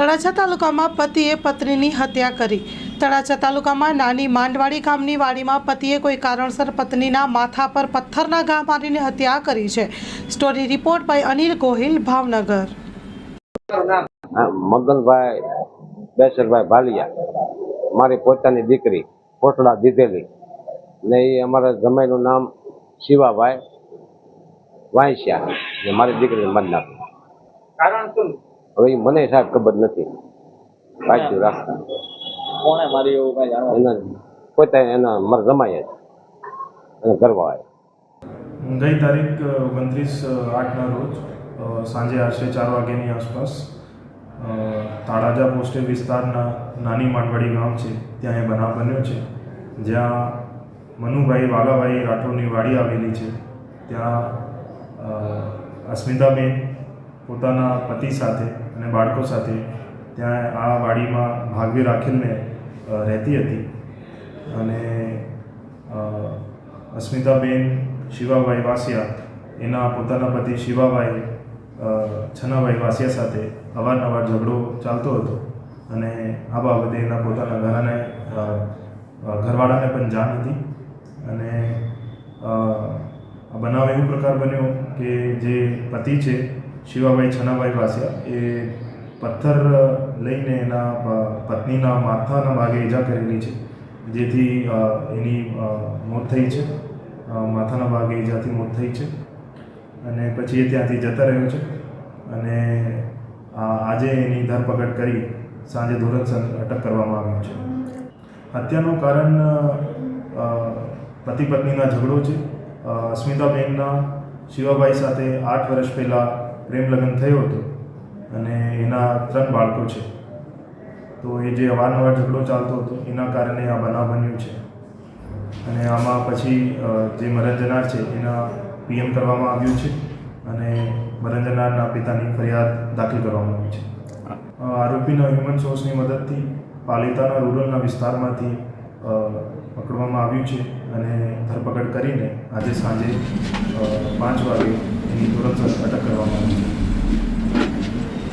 તળાજા તાલુકામાં પતિએ પત્નીની હત્યા કરી. તળાજા તાલુકામાં નાની માંડવાડી ગામની વાડીમાં પતિએ કોઈ કારણસર પત્નીના માથા પર પથ્થરના ઘા મારીને હત્યા કરી છે. Story report by Anil Gohil Bhavnagar. Maganbhai Besarbhai Bhaliya મારી પોતાની દીકરી કોટડા દીધેલી. ને એ અમારા જમાઈનું નામ શિવાભાઈ વાંસ્યા ને મારી દીકરીને મન નાખ્યું. કારણ શું? હવે મને સાહેબ ખબર નથી. પાછું રાખતા. કોણે મારી એવું કઈ જાણવા? એના પોતે એના મારા રમાય જ અને કરવા ગઈ તારીખ ઓગણત્રીસ આઠના રોજ સાંજે આશરે ચાર વાગ્યાની આસપાસ તાળાજા પોસ્ટે વિસ્તારના નાની માંડવાડી ગામ છે ત્યાં એ બનાવ બન્યો છે. જ્યાં મનુભાઈ વાલાભાઈ રાઠોડની વાડી આવેલી છે. ત્યાં અસ્મિતાબેન પોતાના પતિ સાથે અને બાળકો સાથે ત્યાં આ વાડીમાં ભાગવી રાખીને રહેતી હતી. અને અસ્મિતાબેન શિવાભાઈ વાસિયા એના પોતાના પતિ શિવાભાઈ છનાભાઈ વાસિયા સાથે અવારનવાર ઝઘડો ચાલતો હતો. અને આ બાબતે એના પોતાના ઘરાને ઘરવાળાને પણ જાણ હતી. અને બનાવ એવું પ્રકાર બન્યો કે જે પતિ છે શિવાભાઈ છનાભાઈ વાસિયા એ પથ્થર લઈને એના પત્નીના માથાના ભાગે ઈજા કરેલી છે. જેથી એની મોત થઈ છે. માથાના ભાગે ઈજાથી મોત થઈ છે. અને પછી એ ત્યાંથી જતા રહ્યો છે. અને આજે એની ધરપકડ કરી સાંજે ધોરણસર અટક કરવામાં આવ્યું છે. હત્યાનું કારણ પતિ પત્નીના ઝઘડો છે. અસ્મિતાબેનના શિવાભાઈ સાથે આઠ વર્ષ પહેલાં પ્રેમ લગ્ન થયું હતું અને એના ત્રણ બાળકો છે. તો એ જે અવારનવાર ઝઘડો ચાલતો હતો, એના કારણે આ બનાવ બન્યું છે. અને આમાં પછી જે મરણ જનાર છે, એના પીએમ કરવામાં આવ્યું છે અને મરણ જનારના પિતાની ફરિયાદ દાખલ કરવામાં આવી છે. આરોપીના હ્યુમન સોર્સની મદદથી પાલિતાના રૂરલના વિસ્તારમાંથી આવ્યું છે અને ધરપકડ કરીને આજે સાંજે પાંચ વાગે એની તુરંત અટક કરવામાં આવી છે.